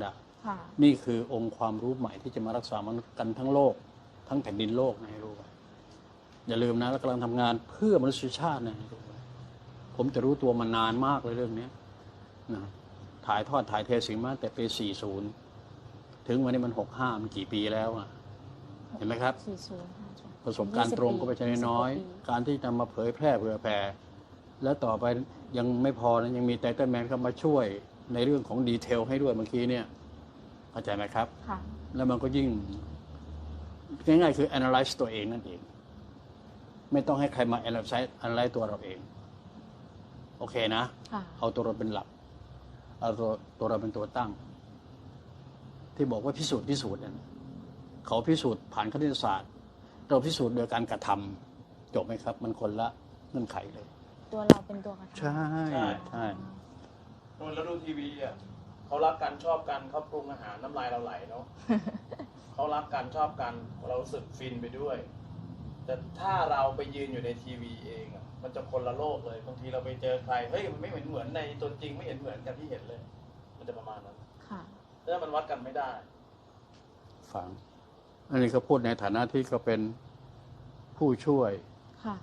ได้ค่ะนี่คือองค์ความรู้ใหม่ที่จะมารักษามนุษย์กันทั้งโลก ทั้งแผ่นดินโลกนะให้รู้ไว้อย่าลืมนะเรากำลังทำงานเพื่อมนุษยชาตินะให้รู้ไว้ผมจะรู้ตัวมานานมากเลยเรื่องเนี้ยนะถ่ายทอดถ่ายเทสิ่งมาตั้งแต่ปี 40 ถึงวันนี้มัน 65 มันกี่ปีแล้วอะเห็นไหมครับสี่ศูนย์ค่ะประสบการณ์ตรงก็ไม่ใช่น้อยๆการที่จะมาเผยแพร่เผื่อแผ่แล้วต่อไปยังไม่พอนะยังมีไตเติ้ลแมนเข้ามาช่วย ในเรื่องของดีเทลให้ด้วยเมื่อกี้เนี่ยเข้าใจไหมครับค่ะแล้วมันก็ยิ่ง ง่ายๆคือ analyze ตัวเองนั่นเอง ไม่ต้องให้ใครมา analyze analyze ตัวเราเอง โอเคนะค่ะเอาตัวเราเป็นหลัก เอาตัวตัวเราเป็นตัวตั้ง ที่บอกว่าพิสูจน์พิสูจน์เนี่ยเขาพิสูจน์ผ่านคณิตศาสตร์ เราพิสูจน์โดยการกระทำจบไหมครับ มันคนละเงื่อนไขเลย ตัวเราเป็นตัวกระทำใช่ใช่ใช่นู่น แล้วดูทีวีอะเขารักกันชอบกันเขาปรุงอาหารน้ำลายเราไหลเนาะเขารักกันชอบกันเรารู้สึกฟินไปด้วย แต่ถ้าเราไปยืนอยู่ในทีวีเองอะมันจะคนละโลกเลยบางทีเราไปเจอใครเฮ้ยมันไม่เหมือนเหมือนในตัวจริงไม่เห็นเหมือนกันที่เห็นเลย มันจะประมาณนั้นค่ะแล้วมันวัดกันไม่ได้ ฟัง อันนี้เขาพูดในฐานะที่เขาเป็นผู้ช่วย ค่ะ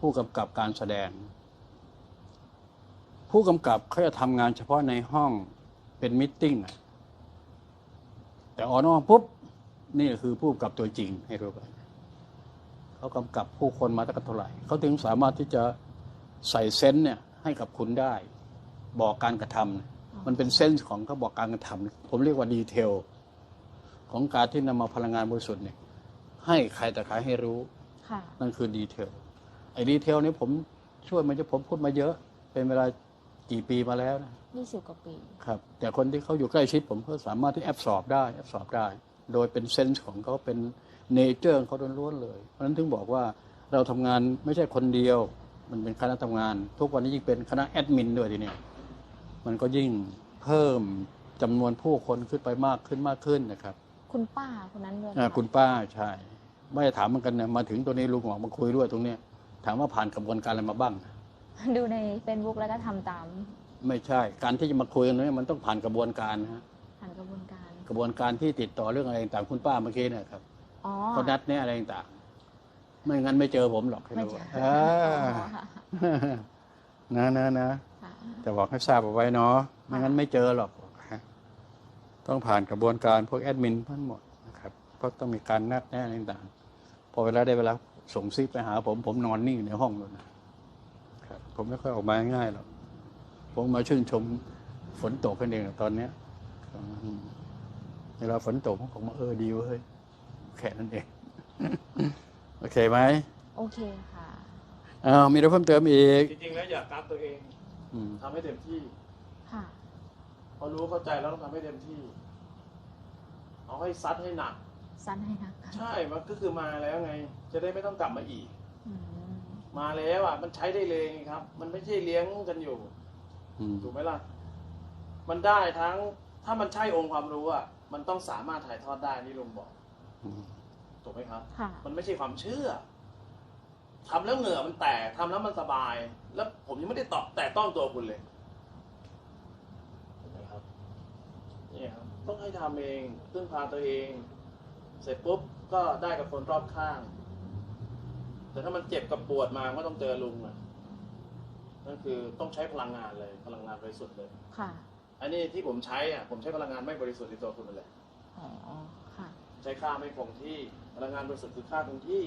ผู้กำกับการแสดง ผู้กำกับเขาจะทำงานเฉพาะในห้องเป็นมิทติ้งอะแต่ออกนอกปุ๊บ นี่คือผู้กำกับตัวจริงให้รู้ไปเขากำกับผู้คนมาตั้งแต่เท่าไหร่เขาถึงสามารถที่จะใส่เซนส์เนี่ยให้กับคุณได้ บอกการกระทำเนี่ยมันเป็นเซนส์ของเขาบอกการกระทำเนี่ยผมเรียกว่าดีเทลของการที่นำมาพลังงานบริสุทธิ์เนี่ย ให้ใครแต่ใครให้รู้ค่ะนั่นคือดีเทลไอ้ดีเทลนี้ผมช่วยมันจะผมพูดมาเยอะ เป็นเวลา กี่ปีมาแล้วนะยี่สิบกว่าปี ครับ แต่คนที่เขาอยู่ใกล้ชิดผมก็สามารถที่แอบสอบได้แอบสอบได้ โดยเป็นเซนส์ของเขาเป็นเนเจอร์ของเขาล้วนๆเลย เพราะฉะนั้นถึงบอกว่าเราทำงานไม่ใช่คนเดียว มันเป็นคณะทำงาน ทุกวันนี้ยิ่งเป็นคณะแอดมินด้วยทีเนี้ยมันก็ยิ่งเพิ่มจำนวนผู้คนขึ้นไปมากขึ้นมากขึ้นนะครับ คุณป้าคนนั้นด้วยอ่าค่ะคุณป้าใช่ไม่ได้ถามเหมือนกันนะมาถึงตัวนี้ลุงออกมาคุยด้วยตรงเนี้ยถามว่าผ่านกระบวนการอะไรมาบ้าง ดูใน Facebook แล้วก็ทำตามไม่ใช่ การที่จะมาคุยกันเนี่ยมันต้องผ่านกระบวนการนะฮะผ่านกระบวนการ กระบวนการที่ติดต่อเรื่องอะไรต่างๆคุณป้าเมื่อกี้เนะครับอ๋อเขานัดเนี่ยอะไรต่างๆไม่งั้นไม่เจอผมหรอกให้ไม่รู้เจออ่าอ๋อค่ะนะนะนะ ค่ะจะบอกให้ทราบเอาไว้เนาะ ไม่งั้นไม่เจอหรอกต้องผ่านกระบวนการพวกแอดมินทั้งหมดนะครับ เพราะต้องมีการนัดแนะอะไรต่างๆ พอเวลาได้เวลาส่งซิกไปหาผม ผมนอนนิ่งในห้องเลยนะครับ ผมไม่ค่อยออกมาง่ายหรอกผมมาชื่นชมฝนตกกันเองตอนเนี้ยอืมเวลาฝนตกผมมาเออดีเว้ยแค่นั้นเอง โอเคไหมโอเคค่ะอ้าวมีอะไรเพิ่มเติมอีกจริงๆแล้วอย่ากักตัวเองอืมทำให้เต็มที่ค่ะพอรู้เข้าใจแล้วต้องทำให้เต็มที่ เอาให้ซัดให้หนัก สั้นให้นะใช่มันก็คือมาแล้วไง จะได้ไม่ต้องกลับมาอีก อืม มาแล้วอะ มันใช้ได้เลยไงครับ มันไม่ใช่เลี้ยงกันอยู่อืมถูกไหมล่ะ มันได้ทั้ง ถ้ามันใช่องค์ความรู้อะ มันต้องสามารถถ่ายทอดได้นี่ลุงบอกอืมถูกไหมครับค่ะมันไม่ใช่ความเชื่อทำแล้วเหงื่อมันแตกทำแล้วมันสบาย แล้วผมยังไม่ได้ตอบแต่ต้องตัวคุณเลยเห็นไหมครับนี่ครับ ต้องให้ทำเองพึ่งพาตัวเอง เสร็จปุ๊บก็ได้กับคนรอบข้าง แต่ถ้ามันเจ็บกับปวดมาก็ต้องเจอลุงอะนั่นคือต้องใช้พลังงานเลยพลังงานบริสุทธิ์เลย ค่ะ อันนี้ที่ผมใช้อะผมใช้พลังงานไม่บริสุทธิ์ในตัวคุณเลยอ๋อ ค่ะ ใช้ค่าไม่คงที่พลังงานบริสุทธิ์คือค่าคงที่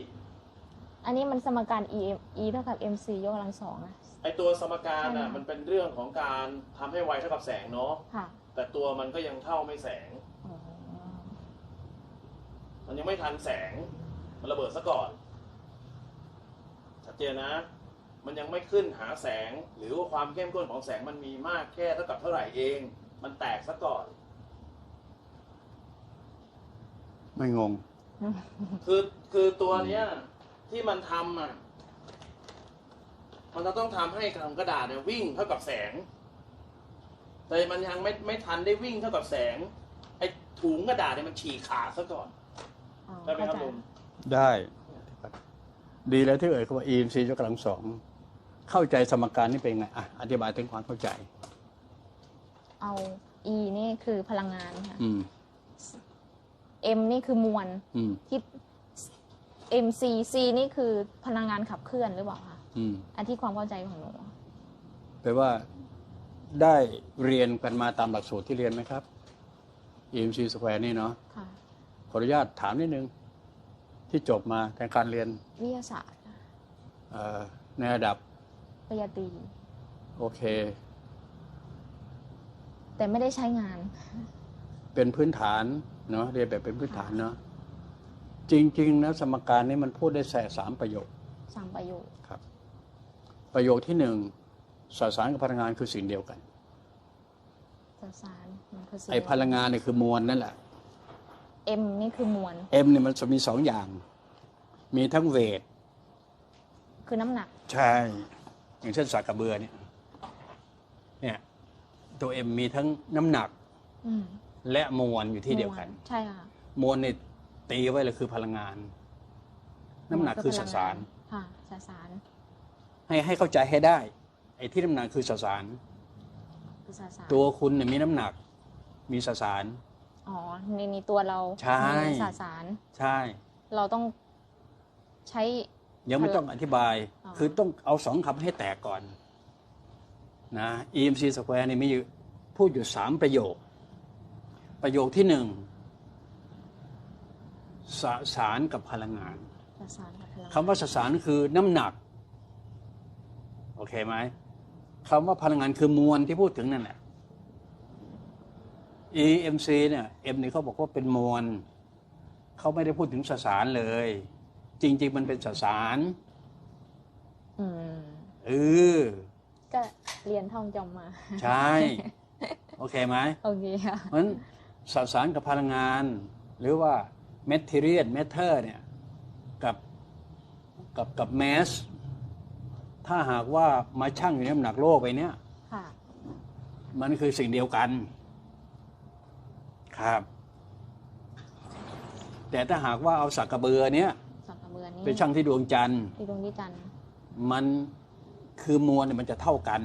อันนี้มันสมการ e e เท่ากับ mc ยกกำลังสองนะไอตัวสมการใช่อะไหมมันเป็นเรื่องของการทำให้ไวเท่ากับแสงเนาะค่ะ แต่ตัวมันก็ยังเท่าไม่แสง อ๋อ มันยังไม่ทันแสง มันระเบิดซะก่อนชัด เจนนะ มันยังไม่ขึ้นหาแสง หรือว่าความเข้มข้นของแสงมันมีมากแค่เท่ากับเท่าไหร่เอง มันแตกซะก่อน ไม่งง คือคือตัวเนี้ย ที่มันทำอะ มันจะต้องทำให้กระดาษเนี่ยวิ่งเท่ากับแสง แต่มันยังไม่ไม่ทันได้วิ่งเท่ากับแสง ไอ้ถุงกระดาษเนี่ยมันฉีกขาดซะก่อนอ๋อได้ไหมครับเข้าใจลุงได้ ดีแล้วที่เอ่ยคำว่า EMC ยกกำลังสองเข้าใจสมการนี่เป็นไงอะอธิบายถึงความเข้าใจ เอา E นี่คือพลังงานค่ะ อืม M นี่คือมวลอืม ที่ MC C นี่คือพลังงานขับเคลื่อนหรือเปล่าคะอืมอันที่ความเข้าใจของหนูแปลว่าได้เรียนกันมาตามหลักสูตรที่เรียนไหมครับ EMC Square นี่เนาะค่ะ ขออนุญาตถามนิดนึง ที่จบมาในการเรียนวิทยาศาสตร์ค่ะเอ่อในระดับปริญญาตรีโอเค แต่ไม่ได้ใช้งาน เป็นพื้นฐานเนาะเรียนแบบเป็นพื้นฐานเนาะจริงๆนะสมการนี้มันพูดได้แส่สามประโยคสามประโยคครับ ประโยคที่หนึ่งสสารกับพลังงานคือสิ่งเดียวกันสสารมันคือสิ่งไอ้พลังงานเนี่ยคือมวลนั่นแหละ M นี่คือมวล M เนี่ยมันจะมีสองอย่าง มีทั้งเวท คือน้ำหนัก ใช่ อย่างเช่นสากกระเบือเนี่ย เนี่ย ตัว M มีทั้งน้ำหนัก อืมและมวลอยู่ที่เดียวกัน มลใช่ค่ะมวลเนี่ยตีไว้เลยคือพลังงาน น้ำหนักคือสสาร ค่ะสสารให้ให้เข้าใจให้ได้ ไอ้ที่น้ำหนักคือสสาร คือสสารตัวคุณเนี่ยมีน้ำหนัก มีสสาร อ๋อในในตัวเราใช่มีสสาร ใช่ เราต้องใช้ ยังไม่ต้องอธิบาย อ๋อ คือต้องเอาสองคำให้แตกก่อนนะ EMC square นี่มีอยู่พูดอยู่สามประโยค ประโยคที่หนึ่งสสารกับพลังงาน สสารกับพลังคำว่าสสารคือน้ำหนัก โอเคไหมคำว่าพลังงานคือมวลที่พูดถึงนั่นแหละ EMC เนี่ย M นี่เขาบอกว่าเป็นมวลเขาไม่ได้พูดถึงสสารเลย จริง ๆ มันเป็นสสารอืมเออก็เรียนท่องจำมา ใช่ โอเคไหมโอเคค่ะเพราะฉะนั้นสสารกับพลังงาน หรือว่า material matter เนี่ยกับกับกับ mass ถ้าหากว่ามาชั่งอยู่ในน้ำหนักโลกไปเนี่ยค่ะมันคือสิ่งเดียวกัน ครับ แต่ถ้าหากว่าเอาสักกระเบือเนี้ยสักกระเบือนี่ไปชั่งที่ดวงจันทร์ ที่ดวงที่จันทร์มันคือมวลเนี่ยมันจะเท่ากัน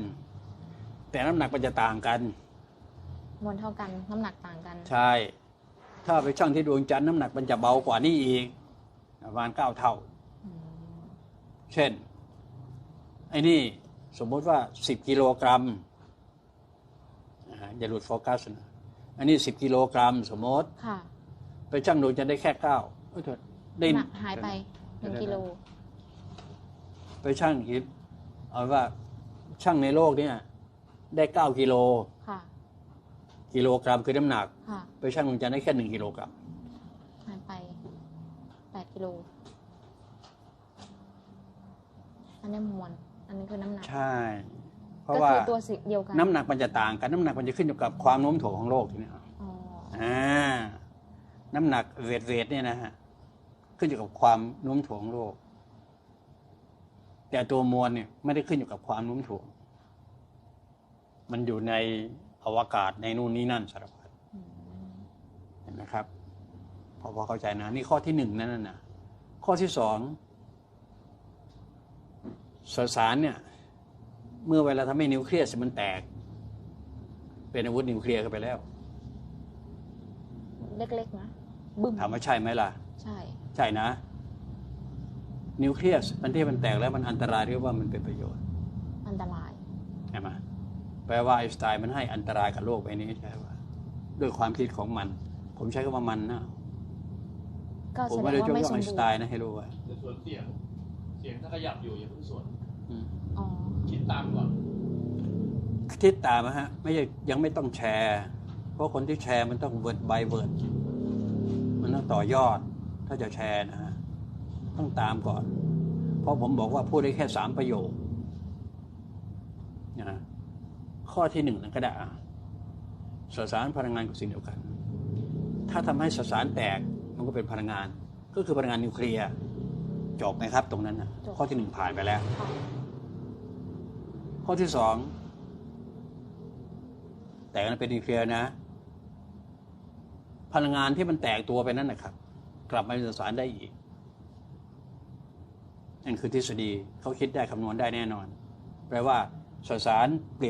แต่น้ำหนักมันจะต่างกัน มวลเท่ากันน้ำหนักต่างกัน ใช่ ถ้าไปชั่งที่ดวงจันทร์น้ำหนักมันจะเบากว่านี้อีกประมาณเก้าเท่าอืมเช่น ไอ้นี่สมมติว่าสิบกิโลกรัมอ่าอย่าหลุดโฟกัสนะ อันนี้สิบกิโลกรัมสมมติ ค่ะไปชั่งดวงจันทร์ได้แค่เก้าเอ้ยโทษได้หนักหายไปหนึ่งกิโล ไปชั่งอีกเอาว่าชั่งในโลกเนี่ย ได้เก้ากิโล ค่ะ กิโลกรัมคือน้ำหนัก ค่ะ ไปชั่งดวงจันทร์ได้แค่หนึ่งกิโลกรัมหายไปแปดกิโล อันนี้มวล อันนี้คือน้ำหนัก ใช่ เพราะก็ว่าคือตัวสิเดียวกันน้ำหนักมันจะต่างกันน้ำหนักมันจะขึ้นอยู่กับความโน้มถ่วงของโลกทีนี้ อ๋ออ่าน้ำหนักเวทเวทเนี่ยนะฮะขึ้นอยู่กับความโน้มถ่วงของโลก แต่ตัวมวลเนี่ยไม่ได้ขึ้นอยู่กับความโน้มถ่วง มันอยู่ในอวกาศในนู่นนี่นั่นสารพัดอืมเห็นไหมครับ พอพอเข้าใจนะ นี่ข้อที่หนึ่งนั่นนะข้อที่สองสสารเนี่ย เมื่อเวลาทำให้นิวเคลียสมันแตก เป็นอาวุธนิวเคลียร์กันไปแล้ว เล็กๆนะบึ้มถามว่าใช่ไหมล่ะ ใช่ ใช่นะ นิวเคลียสมันที่มันแตกแล้วมันอันตรายหรือว่ามันเป็นประโยชน์ อันตรายใช่ไหมแปลว่าไอน์สไตน์มันให้อันตรายกับโลกใบนี้ใช่ป่ะด้วยความคิดของมัน ผมใช้คำว่ามันนะก็ผมแสดไม่งได้ว่ายกไม่ย่องสมไอน์บูสรไตณ์น์นะให้รู้ไว้แต่ส่วนเสียง เสียงถ้าขยับอยู่อย่าเพิ่งส่วนอืมอ๋อ คิดตามก่อนคิดตามนะฮะ ไม่ใช่ยังไม่ต้องแชร์ เพราะคนที่แชร์มันต้องเวิร์ดบายเวิร์ดมันต้องต่อยอด ถ้าจะแชร์นะฮะต้องตามก่อน เพราะผมบอกว่าพูดได้แค่สามประโยคนะข้อที่หนึ่งนั่นก็ได้อะสสารพลังงานกับสิ่งเดียวกัน ถ้าทำให้สสารแตกมันก็เป็นพลังงาน ก็คือพลังงานนิวเคลียร์จบไหมครับ ตรงนั้นนะจบข้อที่หนึ่งผ่านไปแล้วค่ะ ข้อที่สองแตกนั้นเป็นนิวเคลียร์นะ พลังงานที่มันแตกตัวไปนั้นนะครับ กลับมาเป็นสารได้อีกนั่นคือทฤษฎีเขาคิดได้คำนวณได้แน่นอน แปลว่าสสารเปลี่ยน